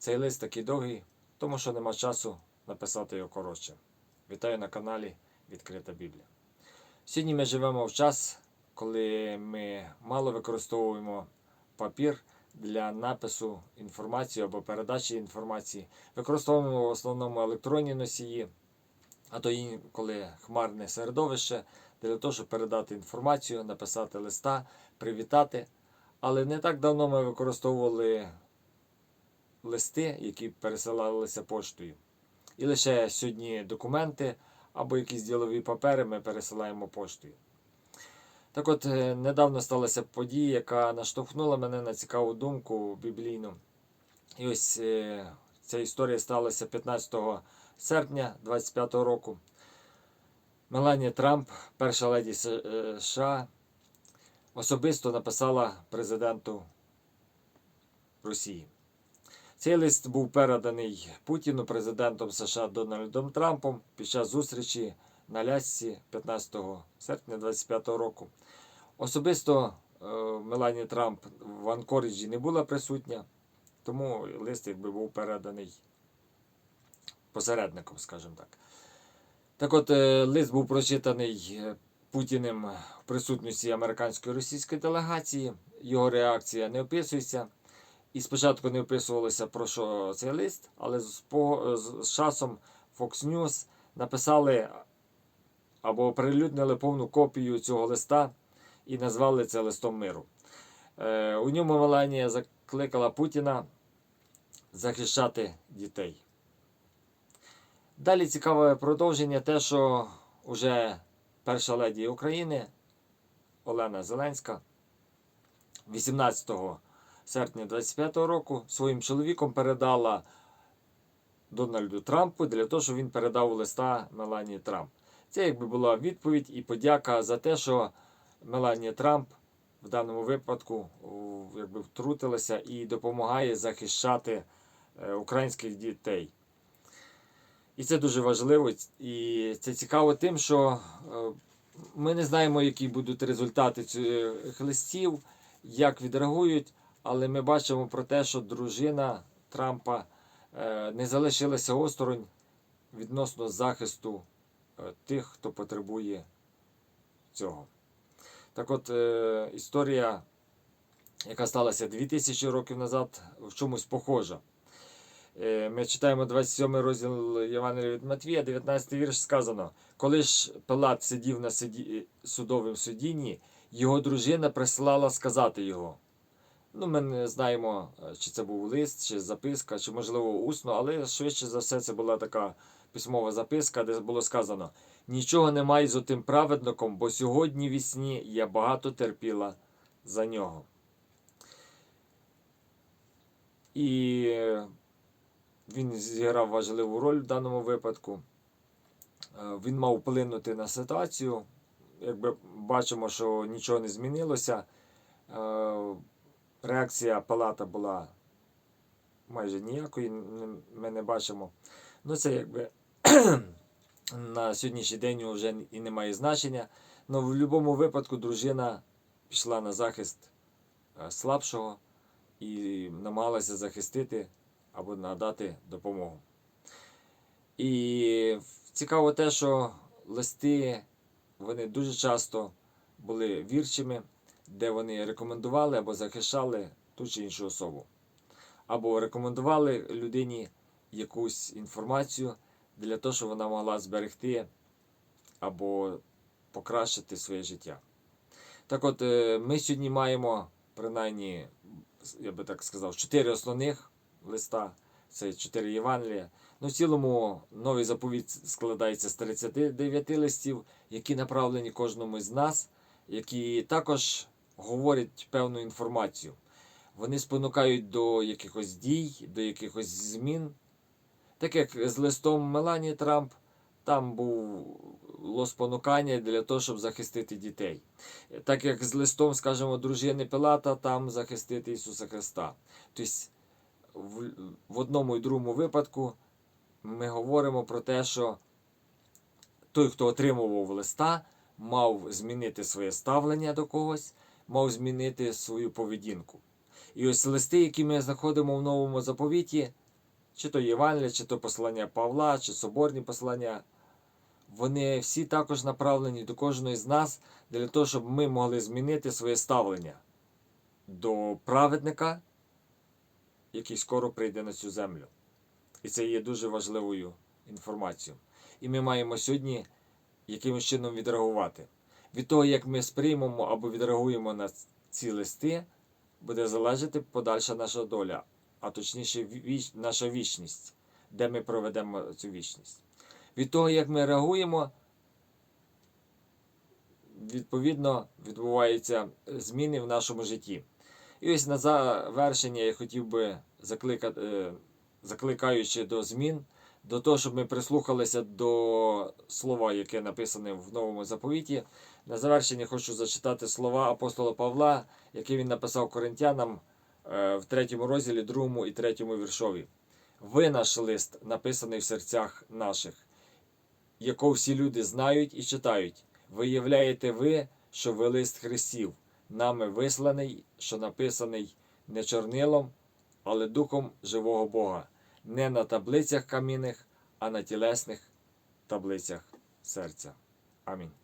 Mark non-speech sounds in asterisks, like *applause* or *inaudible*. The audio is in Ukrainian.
Цей лист такий довгий, тому що нема часу написати його коротше. Вітаю на каналі Відкрита Біблія. Сьогодні ми живемо в час, коли ми мало використовуємо папір для напису інформації або передачі інформації. Використовуємо в основному електронні носії, а то інколи хмарне середовище для того, щоб передати інформацію, написати листа, привітати. Але не так давно ми використовували листи, які пересилалися поштою. І лише сьогодні документи або якісь ділові папери ми пересилаємо поштою. Так от, е, недавно сталася подія, яка наштовхнула мене на цікаву думку біблійну. І ось е, ця історія сталася 15 серпня 25 року. Меланія Трамп, перша леді е, США, особисто написала президенту Росії. Цей лист був переданий Путіну президентом США Дональдом Трампом під час зустрічі на Лясці 15 серпня 2025 року. Особисто е, Меланія Трамп в Анкоріджі не була присутня, тому лист якби був переданий посередником, скажімо так. Так от, е, лист був прочитаний е, Путіним в присутності американської російської делегації. Його реакція не описується. І спочатку не описувалося про що цей лист, але з, по, з, з часом Fox News написали або оприлюднили повну копію цього листа і назвали це листом миру. Е, у ньому Меланія закликала Путіна захищати дітей. Далі цікаве продовження те, що уже перша леді України Олена Зеленська 18 серпня 25 року своїм чоловіком передала Дональду Трампу для того, щоб він передав листа Меланії Трамп. Це якби була відповідь і подяка за те, що Меланія Трамп в даному випадку якби, втрутилася і допомагає захищати е, українських дітей. І це дуже важливо. І це цікаво тим, що е, ми не знаємо, які будуть результати цих листів, як відреагують, але ми бачимо про те, що дружина Трампа е, не залишилася осторонь відносно захисту е, тих, хто потребує цього. Так от, е, історія, яка сталася 2000 років назад, в чомусь похожа. Ми читаємо 27 розділ Євангелія від Матвія, 19 вірш сказано: Коли ж Пилат сидів на сиді... судовому судінні, його дружина прислала сказати його. Ну, ми не знаємо, е, чи це був лист, чи записка, чи, можливо, усно, але швидше за все це була така письмова записка, де було сказано: Нічого немає з отим праведником, бо сьогодні в сні я багато терпіла за нього. І е, він зіграв важливу роль в даному випадку. Е, Він мав вплинути на ситуацію. Якби бачимо, що нічого не змінилося. Реакція палата була майже ніякої, ми не бачимо. Ну, це якби *clears throat* на сьогоднішній день вже і не має значення. Але в будь-якому випадку дружина пішла на захист е, слабшого і намагалася захистити або надати допомогу. І цікаво те, що листи вони дуже часто були вірчими, де вони рекомендували або захищали ту чи іншу особу. Або рекомендували людині якусь інформацію для того, щоб вона могла зберегти або покращити своє життя. Так от, е, ми сьогодні маємо принаймні, я би так сказав, чотири основних листа, це чотири Євангелія. Ну, в цілому новий заповіт складається з 39 листів, які направлені кожному з нас, які також говорять певну інформацію. Вони спонукають до якихось дій, до якихось змін. Так як з листом Меланії Трамп, там було спонукання для того, щоб захистити дітей. Так як з листом, скажімо, дружини Пилата, там захистити Ісуса Христа. Тобто в одному і другому випадку ми говоримо про те, що той, хто отримував листа, мав змінити своє ставлення до когось, мав змінити свою поведінку. І ось листи, які ми знаходимо в новому заповіті, чи то Євангелія, чи то послання Павла, чи соборні послання, вони всі також направлені до кожного з нас для того, щоб ми могли змінити своє ставлення до праведника, який скоро прийде на цю землю. І це є дуже важливою інформацією. І ми маємо сьогодні якимось чином відреагувати. Від того, як ми сприймемо або відреагуємо на ці листи, буде залежати подальша наша доля, а точніше віч, наша вічність, де ми проведемо цю вічність. Від того, як ми реагуємо, відповідно відбуваються зміни в нашому житті. І ось на завершення я хотів би закликати, е, закликаючи до змін, до того, щоб ми прислухалися до слова, яке написане в новому заповіті. На завершення хочу зачитати слова апостола Павла, які він написав коринтянам е, в третьому розділі, другому і третьому віршові. Ви наш лист, написаний в серцях наших, яко всі люди знають і читають. Виявляєте ви, що ви лист Христів, нами висланий, що написаний не чорнилом, але духом живого Бога, не на таблицях камінних, а на тілесних таблицях серця. Амінь.